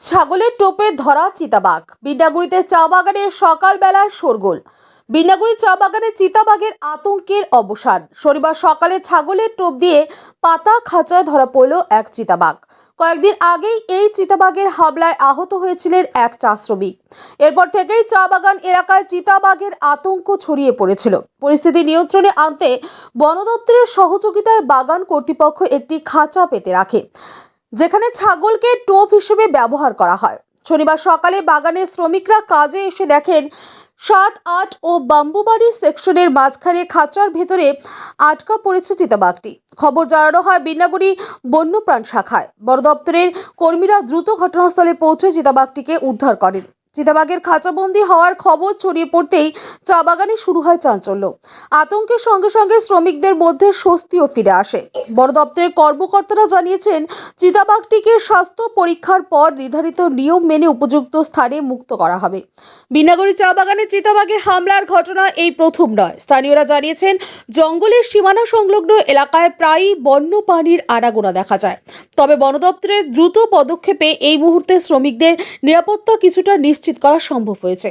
ছাগলের টোপে ধরা চিতাবাঘ। বিন্যাগুড়িতে চা বাগানে সকালবেলায় শোরগোল। বিন্যাগুড়ি চা বাগানে চিতাবাঘের আতঙ্কের অবসান। শনিবার সকালে ছাগলের টোপ দিয়ে পাতা খাঁচায় ধরা পড়ল এক চিতাবাঘ। কয়েকদিন আগেই এই চিতাবাঘের হামলায় আহত হয়েছিলেন এক চা শ্রমিক। এরপর থেকেই চা বাগান এলাকায় চিতাবাঘের আতঙ্ক ছড়িয়ে পড়েছিল। পরিস্থিতি নিয়ন্ত্রণে আনতে বন দপ্তরের সহযোগিতায় বাগান কর্তৃপক্ষ একটি খাঁচা পেতে রাখে। যেখানে ছাগলকে টোপ হিসেবে ব্যবহার করা হয়। শনিবার সকালে বাগানের শ্রমিকরা কাজে এসে দেখেন, সাত, আট ও বাম্বুবাড়ি সেকশনের মাঝখানে খাঁচার ভেতরে আটকা পড়েছে চিতাবাঘটি। খবর জানানো হয় বিন্নাগুড়ি বন্যপ্রাণ শাখায়। বন দপ্তরের কর্মীরা দ্রুত ঘটনাস্থলে পৌঁছে চিতাবাঘটিকে উদ্ধার করেন। চিতাবাঘের খাঁচাবন্দি হওয়ার খবর ছড়িয়ে পড়তেই চা বাগানে শুরু হয় চাঞ্চল্য। আতঙ্কের সঙ্গে সঙ্গে শ্রমিকদের মধ্যে স্বস্তিও ফিরে আসে। বন দপ্তরের কর্মকর্তারা জানিয়েছেন, চিতাবাঘটিকে স্বাস্থ্য পরীক্ষার পর নির্ধারিত নিয়ম মেনে উপযুক্ত স্থানে মুক্ত করা হবে। বিনাগরী চা বাগানে চিতাবাঘের হামলার ঘটনা এই প্রথম নয়। স্থানীয়রা জানিয়েছেন, জঙ্গলের সীমানা সংলগ্ন এলাকায় প্রায়ই বন্য বন্যপ্রাণীর আনাগোনা দেখা যায়। তবে বন দপ্তরের দ্রুত পদক্ষেপে এই মুহূর্তে শ্রমিকদের নিরাপত্তা কিছুটা নিশ্চিত করা সম্ভব হয়েছে।